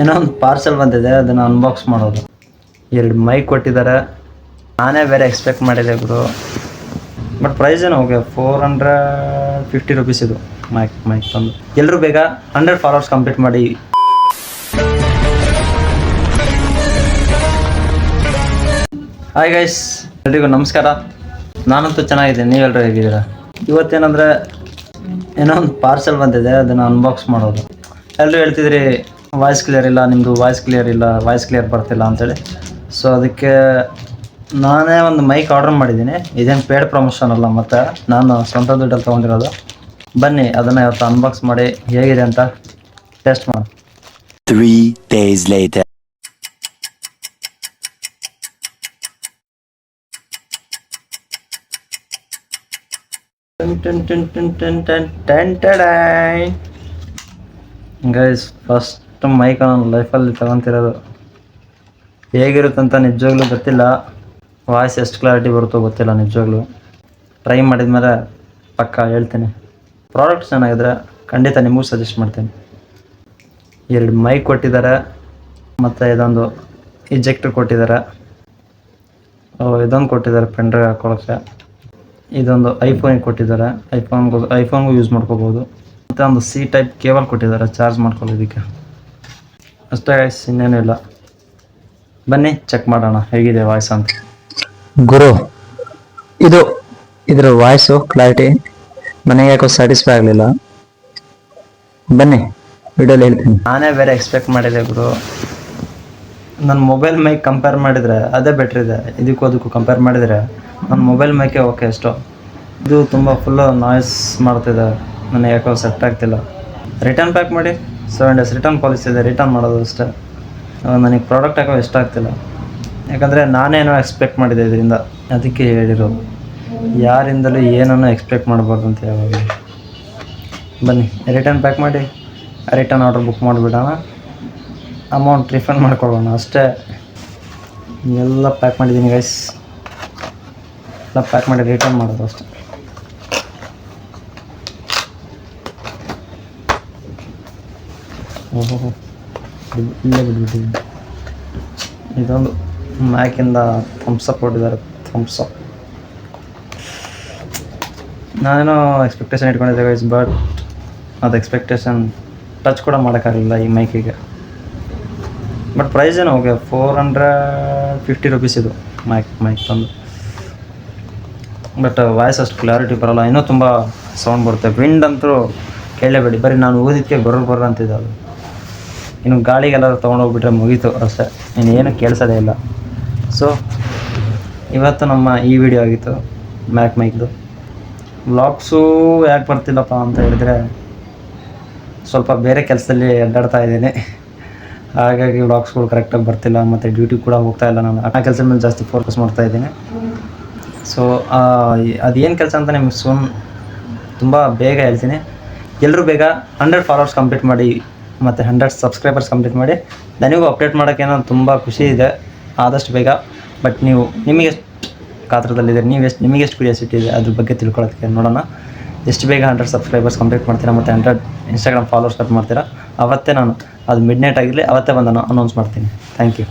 ಏನೋ ಒಂದು ಪಾರ್ಸೆಲ್ ಬಂದಿದೆ, ಅದನ್ನು ಅನ್ಬಾಕ್ಸ್ ಮಾಡೋದು. ಎರಡು ಮೈಕ್ ಕೊಟ್ಟಿದ್ದಾರೆ. ನಾನೇ ಬೇರೆ ಎಕ್ಸ್ಪೆಕ್ಟ್ ಮಾಡಿದೆ ಗುರು ಬಟ್ ಪ್ರೈಸ್ ಏನೋ? Okay four hundred fifty rupees ಇದು ಮೈಕ್ ಮೈಕ್ ತಂದು. ಎಲ್ಲರೂ ಬೇಗ ಹಂಡ್ರೆಡ್ ಫಾಲೋವರ್ಸ್ ಕಂಪ್ಲೀಟ್ ಮಾಡಿ. ಹಾಯ್ ಗೈಸ್ ಎಲ್ರಿಗೂ ನಮಸ್ಕಾರ. ನಾನಂತೂ ಚೆನ್ನಾಗಿದ್ದೀನಿ ನೀವೆಲ್ಲರೂ ಹೇಗಿದ್ದೀರಾ? ಇವತ್ತೇನಂದರೆ ಏನೋ ಒಂದು ಪಾರ್ಸೆಲ್ ಬಂದಿದೆ, ಅದನ್ನು ಅನ್ಬಾಕ್ಸ್ ಮಾಡೋದು. ಎಲ್ಲರೂ ಹೇಳ್ತಿದ್ರಿ ವಾಯ್ಸ್ ಕ್ಲಿಯರ್ ಇಲ್ಲ ನಿಮ್ಮದು ವಾಯ್ಸ್ ಕ್ಲಿಯರ್ ಇಲ್ಲ ವಾಯ್ಸ್ ಕ್ಲಿಯರ್ ಬರ್ತಿಲ್ಲ ಅಂತೇಳಿ. ಸೊ ಅದಕ್ಕೆ ನಾನೇ ಒಂದು ಮೈಕ್ ಆರ್ಡರ್ ಮಾಡಿದ್ದೀನಿ. ಇದೇನು ಪೇಡ್ ಪ್ರಮೋಷನ್ ಅಲ್ಲ ಮತ್ತು ನಾನು ಸ್ವಂತ ದುಡ್ಡಲ್ಲಿ ತೊಗೊಂಡಿರೋದು. ಬನ್ನಿ ಅದನ್ನು ಇವತ್ತು ಅನ್ಬಾಕ್ಸ್ ಮಾಡಿ ಹೇಗಿದೆ ಅಂತ ಟೆಸ್ಟ್ ಮಾಡಿ three days later. Guys first mic ನನ್ನ ಲೈಫಲ್ಲಿ ತಗೊಂತಿರೋದು. ಹೇಗಿರುತ್ತಂತ ನಿಜವಾಗ್ಲೂ ಗೊತ್ತಿಲ್ಲ. ವಾಯ್ಸ್ ಎಷ್ಟು ಕ್ಲಾರಿಟಿ ಬರುತ್ತೋ ಗೊತ್ತಿಲ್ಲ ನಿಜವಾಗ್ಲೂ. ಟ್ರೈ ಮಾಡಿದ್ಮೇಲೆ ಪಕ್ಕ ಹೇಳ್ತೀನಿ. ಪ್ರಾಡಕ್ಟ್ ಚೆನ್ನಾಗಿದ್ರೆ ಖಂಡಿತ ನಿಮಗೂ ಸಜೆಸ್ಟ್ ಮಾಡ್ತೀನಿ. ಎರಡು ಮೈಕ್ ಕೊಟ್ಟಿದ್ದಾರೆ. ಮತ್ತು ಇದೊಂದು ಇಜೆಕ್ಟ್ರ್ ಕೊಟ್ಟಿದ್ದಾರೆ. ಇದೊಂದು ಕೊಟ್ಟಿದ್ದಾರೆ ಪೆಂಡ್ರೈವ್ ಹಾಕೊಳ್ಳೋಕ್ಕೆ ಇದೊಂದು ಐಫೋನಿಗೆ ಕೊಟ್ಟಿದ್ದಾರೆ. ಐಫೋನ್ಗೂ ಐಫೋನ್ಗೂ ಯೂಸ್ ಮಾಡ್ಕೋಬೋದು. ಮತ್ತು ಒಂದು ಸಿ ಟೈಪ್ ಕೇಬಲ್ ಕೊಟ್ಟಿದ್ದಾರೆ. ಚಾರ್ಜ್ ಮಾಡ್ಕೊಳ್ಳೋದಕ್ಕೆ. ಅಷ್ಟೇ guys, ಇನ್ನೇನು ಇಲ್ಲ. ಬನ್ನಿ ಚೆಕ್ ಮಾಡೋಣ ಹೇಗಿದೆ ವಾಯ್ಸ್ ಅಂತ. ಗುರು ಇದು ಇದರ ವಾಯ್ಸು ಕ್ಲಾರಿಟಿ ನನಗೆ ಯಾಕೋ ಸ್ಯಾಟಿಸ್ಫೈ ಆಗಲಿಲ್ಲ. ಬನ್ನಿ ವಿಡಿಯೋಲಿ ಹೇಳ್ತೀನಿ. ನಾನೇ ಬೇರೆ ಎಕ್ಸ್ಪೆಕ್ಟ್ ಮಾಡಿದೆ ಗುರು. ನನ್ನ ಮೊಬೈಲ್ ಮೈಕ್ ಕಂಪೇರ್ ಮಾಡಿದರೆ ಅದೇ ಬೆಟ್ರ್ ಇದೆ. ಇದಕ್ಕೂ ಅದಕ್ಕೂ ಕಂಪೇರ್ ಮಾಡಿದರೆ ನನ್ನ ಮೊಬೈಲ್ ಮೈಕೆ ಓಕೆ ಎಷ್ಟೋ ಇದು ತುಂಬ ಫುಲ್ಲು ನಾಯ್ಸ್ ಮಾಡ್ತಿದೆ. ನನಗೆ ಯಾಕೋ ಸೆಟ್ ಆಗ್ತಿಲ್ಲ. ರಿಟರ್ನ್ ಪ್ಯಾಕ್ ಮಾಡಿ. ಸೆವೆನ್ ಡೇಸ್ ರಿಟರ್ನ್ ಪಾಲಿಸಿ ಇದೆ ರಿಟರ್ನ್ ಮಾಡೋದು ಅಷ್ಟೇ. ನನಗೆ ಪ್ರಾಡಕ್ಟ್ ಯಾಕೋ ಇಷ್ಟ ಆಗ್ತಿಲ್ಲ. ಯಾಕಂದರೆ ನಾನೇನೋ ಎಕ್ಸ್ಪೆಕ್ಟ್ ಮಾಡಿದೆ ಇದರಿಂದ. ಅದಕ್ಕೆ ಹೇಳಿರೋದು. ಯಾರಿಂದಲೂ ಏನನ್ನು ಎಕ್ಸ್ಪೆಕ್ಟ್ ಮಾಡಬಾರ್ದು ಅಂತ ಯಾವಾಗ ಬನ್ನಿ ರಿಟರ್ನ್ ಪ್ಯಾಕ್ ಮಾಡಿ. ರಿಟರ್ನ್ ಆರ್ಡರ್ ಬುಕ್ ಮಾಡಿಬಿಡೋಣ. ಅಮೌಂಟ್ ರಿಫಂಡ್ ಮಾಡ್ಕೊಳ್ಳೋಣ. ಅಷ್ಟೇ. ಎಲ್ಲ ಪ್ಯಾಕ್ ಮಾಡಿದ್ದೀನಿ ಗೈಸ್ ಎಲ್ಲ ಪ್ಯಾಕ್ ಮಾಡಿ ರಿಟರ್ನ್ ಮಾಡೋದು ಅಷ್ಟೇ. ಓಹೋ ಇದೊಂದು ಮ್ಯಾಕಿಂದ ಥಮ್ಸಪ್ ಕೊಟ್ಟಿದ್ದಾರೆ ಥಮ್ಸಪ್ ನಾನೇನೋ ಎಕ್ಸ್ಪೆಕ್ಟೇಷನ್ ಇಟ್ಕೊಂಡಿದ್ದೆ ಗೈಸ್ ಬಟ್ ಅದು ಎಕ್ಸ್ಪೆಕ್ಟೇಷನ್ ಟಚ್ ಕೂಡ ಮಾಡೋಕ್ಕಾಗಲಿಲ್ಲ ಈ ಮೈಕಿಗೆ ಬಟ್ ಪ್ರೈಸ್ ಏನೋ okay four hundred fifty rupees ಇದು ಮೈಕ್ ಮೈಕ್ ತಂದು. ಬಟ್ ವಾಯ್ಸ್ ಅಷ್ಟು ಕ್ಲಾರಿಟಿ ಬರೋಲ್ಲ, ಇನ್ನೂ ತುಂಬ ಸೌಂಡ್ ಬರುತ್ತೆ. ವಿಂಡ್ ಅಂತೂ ಕೇಳಲೇಬೇಡಿ ಬರೀ ನಾನು ಓದಿದ್ದಕ್ಕೆ ಬರೋ ಬರೋ ಅಂತಿದ್ದೆ ಅದು. ಇನ್ನು ಗಾಳಿಗೆಲ್ಲ ತೊಗೊಂಡೋಗ್ಬಿಟ್ರೆ ಮುಗೀತು ಅಷ್ಟೇ. ಇನ್ನು ಏನು ಕೇಳಿಸೋದೇ ಇಲ್ಲ. ಸೊ ಇವತ್ತು ನಮ್ಮ ಈ ವಿಡಿಯೋ ಆಗಿತ್ತು ಮ್ಯಾಕ್ ಮೈಕ್ದು. ವ್ಲಾಗ್ಸು ಯಾಕೆ ಬರ್ತಿಲ್ಲಪ್ಪ ಅಂತ ಹೇಳಿದರೆ, ಸ್ವಲ್ಪ ಬೇರೆ ಕೆಲಸದಲ್ಲಿ ಅಡ್ಡಾಡ್ತಾ ಇದ್ದೀನಿ. ಹಾಗಾಗಿ ವ್ಲಾಗ್ಸ್ಗಳು ಕರೆಕ್ಟಾಗಿ ಬರ್ತಿಲ್ಲ, ಮತ್ತು ಡ್ಯೂಟಿ ಕೂಡ ಹೋಗ್ತಾ ಇಲ್ಲ ನಾನು. ಆ ಕೆಲಸದ ಮೇಲೆ ಜಾಸ್ತಿ ಫೋಕಸ್ ಮಾಡ್ತಾ ಇದ್ದೀನಿ. ಸೊ ಅದೇನು ಕೆಲಸ ಅಂತ ನಿಮ್ಗೆ ಸುಮ್ ತುಂಬ ಬೇಗ ಹೇಳ್ತೀನಿ. ಎಲ್ಲರೂ ಬೇಗ ಹಂಡ್ರೆಡ್ ಫಾಲೋವರ್ಸ್ ಕಂಪ್ಲೀಟ್ ಮಾಡಿ ಮತ್ತು ಹಂಡ್ರೆಡ್ ಸಬ್ಸ್ಕ್ರೈಬರ್ಸ್ ಕಂಪ್ಲೀಟ್ ಮಾಡಿ. ನನಗೂ ಅಪ್ಡೇಟ್ ಮಾಡೋಕ್ಕೇನೋ ತುಂಬ ಖುಷಿ ಇದೆ, ಆದಷ್ಟು ಬೇಗ. ಬಟ್ ನೀವು ನಿಮಗೆ ಎಷ್ಟು ಕಾತ್ರದಲ್ಲಿದೆ ನೀವು ಎಷ್ಟು, ನಿಮಗೆ ಎಷ್ಟು ಕ್ಯೂರಿಯಾಸಿಟಿ ಇದೆ ಅದ್ರ ಬಗ್ಗೆ ತಿಳ್ಕೊಳ್ಳೋದಕ್ಕೆ ನೋಡೋಣ. ಎಷ್ಟು ಬೇಗ ಹಂಡ್ರೆಡ್ ಸಬ್ಸ್ಕ್ರೈಬರ್ಸ್ ಕಂಪ್ಲೀಟ್ ಮಾಡ್ತೀರಾ ಮತ್ತು ಹಂಡ್ರೆಡ್ ಇನ್ಸ್ಟಾಗ್ರಾಮ್ ಫಾಲೋವರ್ಸ್ ಕಟ್ ಮಾಡ್ತೀರಾ? ಅವತ್ತೇ ನಾನು, ಅದು ಮಿಡ್ ನೈಟ್ ಆಗಿರಲಿ, ಅವತ್ತೇ ಬಂದು ನಾನು ಅನೌನ್ಸ್ ಮಾಡ್ತೀನಿ. Thank you